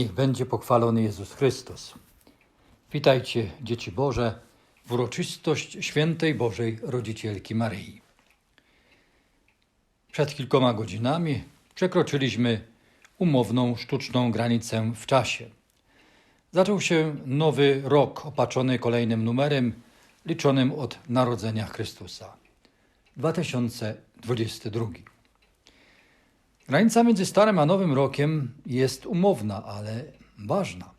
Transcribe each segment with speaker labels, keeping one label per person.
Speaker 1: Niech będzie pochwalony Jezus Chrystus. Witajcie, dzieci Boże, w uroczystość świętej Bożej Rodzicielki Maryi. Przed kilkoma godzinami przekroczyliśmy umowną, sztuczną granicę w czasie. Zaczął się nowy rok opatrzony kolejnym numerem, liczonym od narodzenia Chrystusa 2022. Granica między Starym a Nowym Rokiem jest umowna, ale ważna.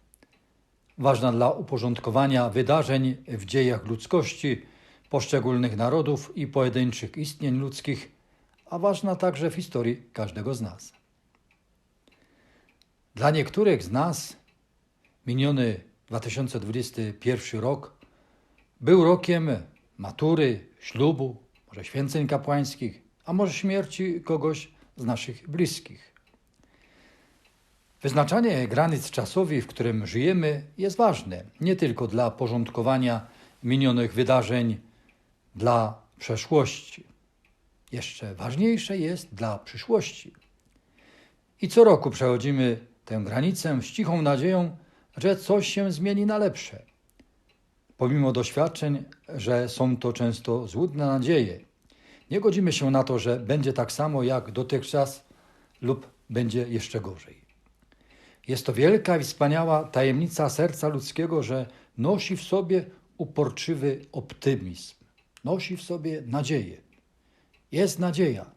Speaker 1: Ważna dla uporządkowania wydarzeń w dziejach ludzkości, poszczególnych narodów i pojedynczych istnień ludzkich, a ważna także w historii każdego z nas. Dla niektórych z nas miniony 2021 rok był rokiem matury, ślubu, może święceń kapłańskich, a może śmierci kogoś z naszych bliskich. Wyznaczanie granic czasowych, w którym żyjemy, jest ważne nie tylko dla porządkowania minionych wydarzeń dla przeszłości. Jeszcze ważniejsze jest dla przyszłości. I co roku przechodzimy tę granicę z cichą nadzieją, że coś się zmieni na lepsze. Pomimo doświadczeń, że są to często złudne nadzieje, nie godzimy się na to, że będzie tak samo jak dotychczas lub będzie jeszcze gorzej. Jest to wielka i wspaniała tajemnica serca ludzkiego, że nosi w sobie uporczywy optymizm, nosi w sobie nadzieję. Jest nadzieja.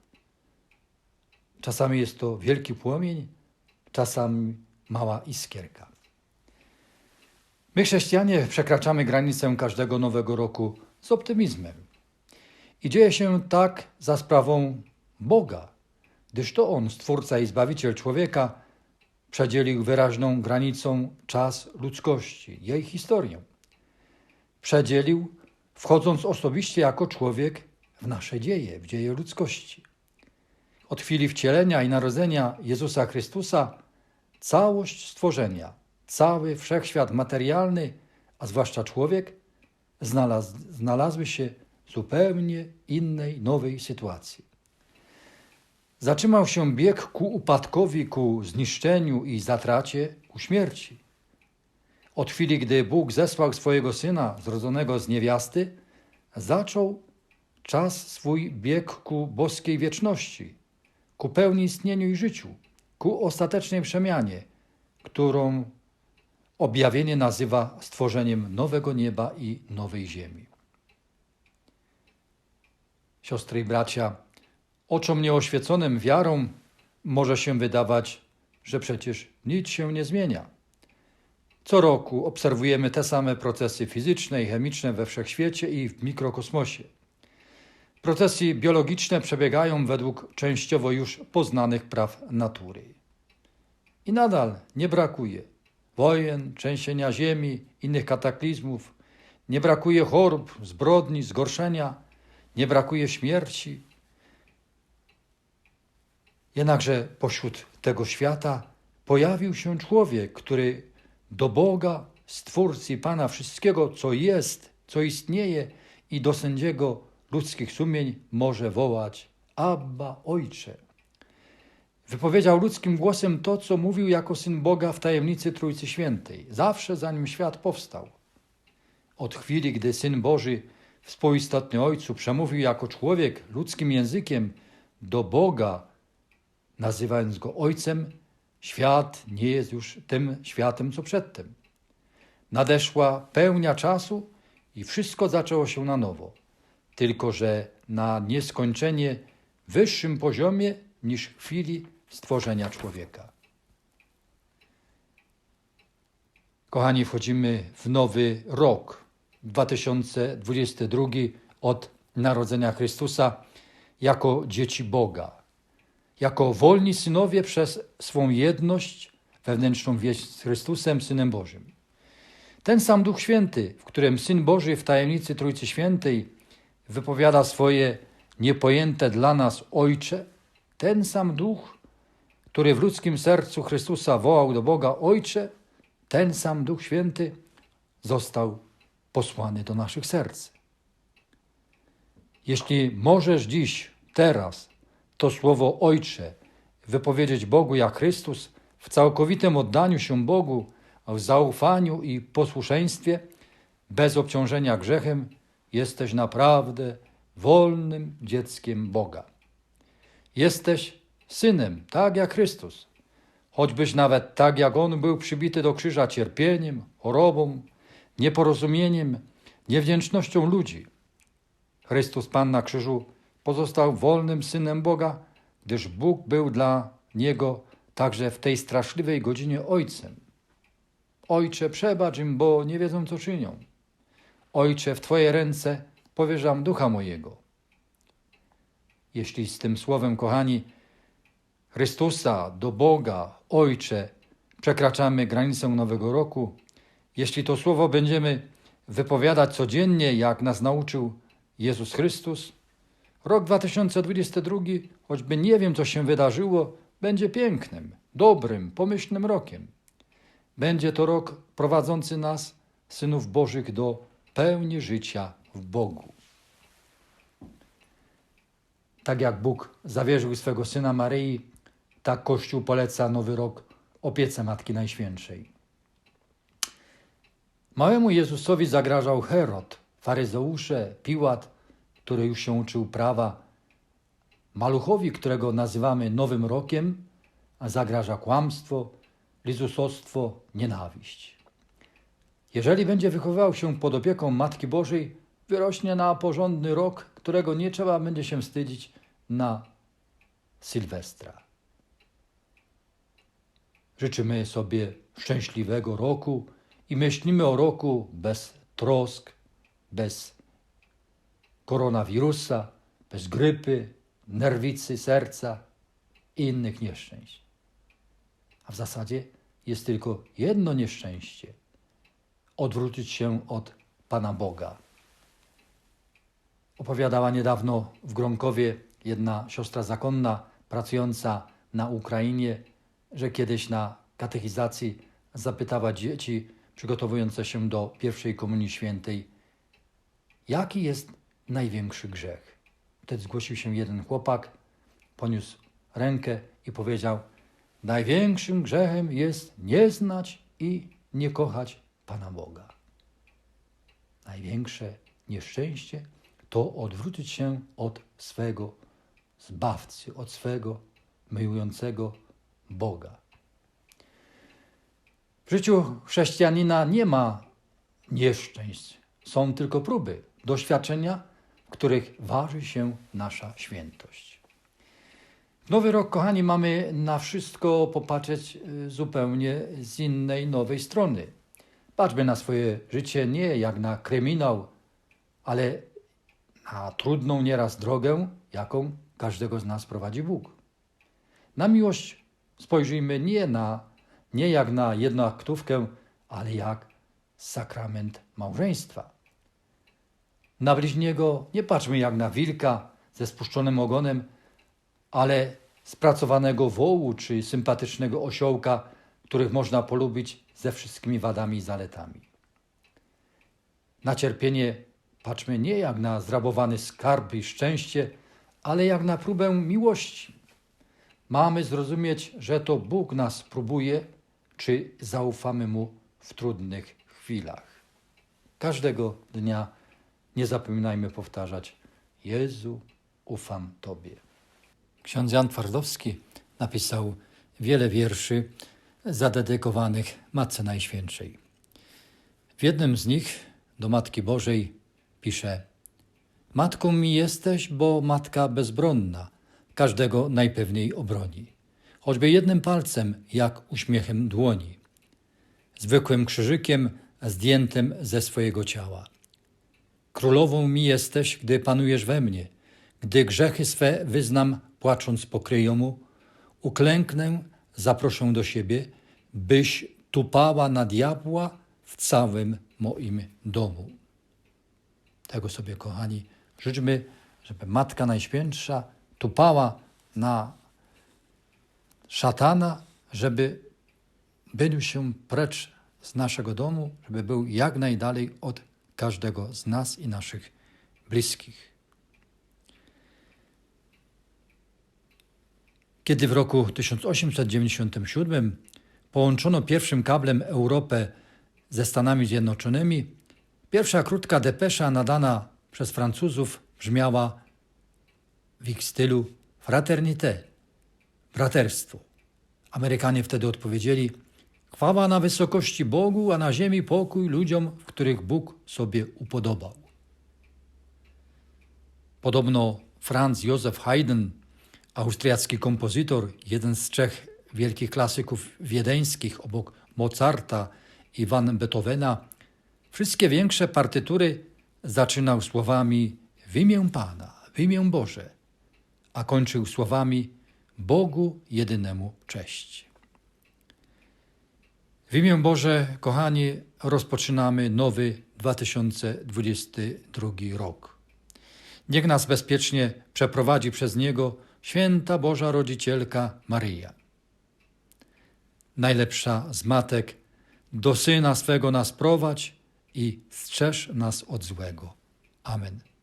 Speaker 1: Czasami jest to wielki płomień, czasami mała iskierka. My, chrześcijanie, przekraczamy granicę każdego nowego roku z optymizmem. I dzieje się tak za sprawą Boga, gdyż to On, Stwórca i Zbawiciel człowieka, przedzielił wyraźną granicą czas ludzkości, jej historię. Przedzielił, wchodząc osobiście jako człowiek w nasze dzieje, w dzieje ludzkości. Od chwili wcielenia i narodzenia Jezusa Chrystusa całość stworzenia, cały wszechświat materialny, a zwłaszcza człowiek, znalazł, znalazły się zupełnie innej, nowej sytuacji. Zatrzymał się bieg ku upadkowi, ku zniszczeniu i zatracie, ku śmierci. Od chwili, gdy Bóg zesłał swojego syna, zrodzonego z niewiasty, zaczął czas swój bieg ku boskiej wieczności, ku pełni istnieniu i życiu, ku ostatecznej przemianie, którą objawienie nazywa stworzeniem nowego nieba i nowej ziemi. Siostry i bracia, oczom nieoświeconym wiarą może się wydawać, że przecież nic się nie zmienia. Co roku obserwujemy te same procesy fizyczne i chemiczne we wszechświecie i w mikrokosmosie. Procesy biologiczne przebiegają według częściowo już poznanych praw natury. I nadal nie brakuje wojen, trzęsienia ziemi, innych kataklizmów, nie brakuje chorób, zbrodni, zgorszenia, nie brakuje śmierci. Jednakże pośród tego świata pojawił się człowiek, który do Boga, Stwórcy Pana wszystkiego, co jest, co istnieje i do sędziego ludzkich sumień może wołać Abba, Ojcze. Wypowiedział ludzkim głosem to, co mówił jako Syn Boga w tajemnicy Trójcy Świętej, zawsze zanim świat powstał. Od chwili, gdy Syn Boży, współistotny Ojcu, przemówił jako człowiek ludzkim językiem do Boga, nazywając Go Ojcem, świat nie jest już tym światem, co przedtem. Nadeszła pełnia czasu i wszystko zaczęło się na nowo, tylko że na nieskończenie wyższym poziomie niż w chwili stworzenia człowieka. Kochani, wchodzimy w nowy rok 2022 od narodzenia Chrystusa jako dzieci Boga, jako wolni synowie przez swą jedność wewnętrzną wieść z Chrystusem, Synem Bożym. Ten sam Duch Święty, w którym Syn Boży w tajemnicy Trójcy Świętej wypowiada swoje niepojęte dla nas Ojcze, ten sam Duch, który w ludzkim sercu Chrystusa wołał do Boga Ojcze, ten sam Duch Święty został posłany do naszych serc. Jeśli możesz dziś, teraz to słowo Ojcze wypowiedzieć Bogu jak Chrystus w całkowitym oddaniu się Bogu, w zaufaniu i posłuszeństwie, bez obciążenia grzechem, jesteś naprawdę wolnym dzieckiem Boga. Jesteś synem, tak jak Chrystus. Choćbyś nawet tak jak On był przybity do krzyża cierpieniem, chorobą, nieporozumieniem, niewdzięcznością ludzi. Chrystus Pan na krzyżu pozostał wolnym synem Boga, gdyż Bóg był dla niego także w tej straszliwej godzinie Ojcem. Ojcze, przebacz im, bo nie wiedzą, co czynią. Ojcze, w Twoje ręce powierzam ducha mojego. Jeśli z tym słowem, kochani, Chrystusa do Boga, Ojcze, przekraczamy granicę Nowego Roku, jeśli to słowo będziemy wypowiadać codziennie, jak nas nauczył Jezus Chrystus, rok 2022, choćby nie wiem, co się wydarzyło, będzie pięknym, dobrym, pomyślnym rokiem. Będzie to rok prowadzący nas, synów Bożych, do pełni życia w Bogu. Tak jak Bóg zawierzył swego syna Maryi, tak Kościół poleca nowy rok opiece Matki Najświętszej. Małemu Jezusowi zagrażał Herod, faryzeusze, Piłat, który już się uczył prawa. Maluchowi, którego nazywamy Nowym Rokiem, a zagraża kłamstwo, lizusostwo, nienawiść. Jeżeli będzie wychowywał się pod opieką Matki Bożej, wyrośnie na porządny rok, którego nie trzeba będzie się wstydzić na Sylwestra. Życzymy sobie szczęśliwego roku i myślimy o roku bez trosk, bez koronawirusa, bez grypy, nerwicy serca i innych nieszczęść. A w zasadzie jest tylko jedno nieszczęście odwrócić się od Pana Boga. Opowiadała niedawno w Gronkowie jedna siostra zakonna pracująca na Ukrainie, że kiedyś na katechizacji zapytała dzieci przygotowujące się do pierwszej komunii świętej, jaki jest największy grzech. Wtedy zgłosił się jeden chłopak, poniósł rękę i powiedział: Największym grzechem jest nie znać i nie kochać Pana Boga. Największe nieszczęście to odwrócić się od swego zbawcy, od swego myjącego Boga. W życiu chrześcijanina nie ma nieszczęść, są tylko próby, doświadczenia, w których waży się nasza świętość. Nowy rok, kochani, mamy na wszystko popatrzeć y, zupełnie z innej, nowej strony. Patrzmy na swoje życie nie jak na kryminał, ale na trudną nieraz drogę, jaką każdego z nas prowadzi Bóg. Na miłość spojrzyjmy nie, na, nie jak na jednoaktówkę, ale jak sakrament małżeństwa. Na bliźniego nie patrzmy jak na wilka ze spuszczonym ogonem, ale spracowanego wołu czy sympatycznego osiołka, których można polubić ze wszystkimi wadami i zaletami. Na cierpienie patrzmy nie jak na zrabowany skarb i szczęście, ale jak na próbę miłości. Mamy zrozumieć, że to Bóg nas próbuje, czy zaufamy Mu w trudnych chwilach. Każdego dnia nie zapominajmy powtarzać: Jezu, ufam Tobie. Ksiądz Jan Twardowski napisał wiele wierszy zadedykowanych Matce Najświętszej. W jednym z nich do Matki Bożej pisze: Matką mi jesteś, bo matka bezbronna, każdego najpewniej obroni, choćby jednym palcem, jak uśmiechem dłoni, zwykłym krzyżykiem zdjętym ze swojego ciała. Królową mi jesteś, gdy panujesz we mnie, gdy grzechy swe wyznam, płacząc pokryją mu, uklęknę, zaproszę do siebie, byś tupała na diabła w całym moim domu. Tego sobie, kochani, życzmy, żeby Matka Najświętsza tupała na szatana, żeby był się precz z naszego domu, żeby był jak najdalej od każdego z nas i naszych bliskich. Kiedy w roku 1897 połączono pierwszym kablem Europę ze Stanami Zjednoczonymi, pierwsza krótka depesza nadana przez Francuzów brzmiała w ich stylu fraternité, braterstwo. Amerykanie wtedy odpowiedzieli: Chwała na wysokości Bogu, a na ziemi pokój ludziom, w których Bóg sobie upodobał. Podobno Franz Josef Haydn, austriacki kompozytor, jeden z trzech wielkich klasyków wiedeńskich obok Mozarta i Van Beethovena, wszystkie większe partytury zaczynał słowami w imię Pana, w imię Boże, a kończył słowami Bogu jedynemu cześć. W imię Boże, kochani, rozpoczynamy nowy 2022 rok. Niech nas bezpiecznie przeprowadzi przez niego święta Boża Rodzicielka Maryja. Najlepsza z matek, do Syna swego nas prowadź i strzeż nas od złego. Amen.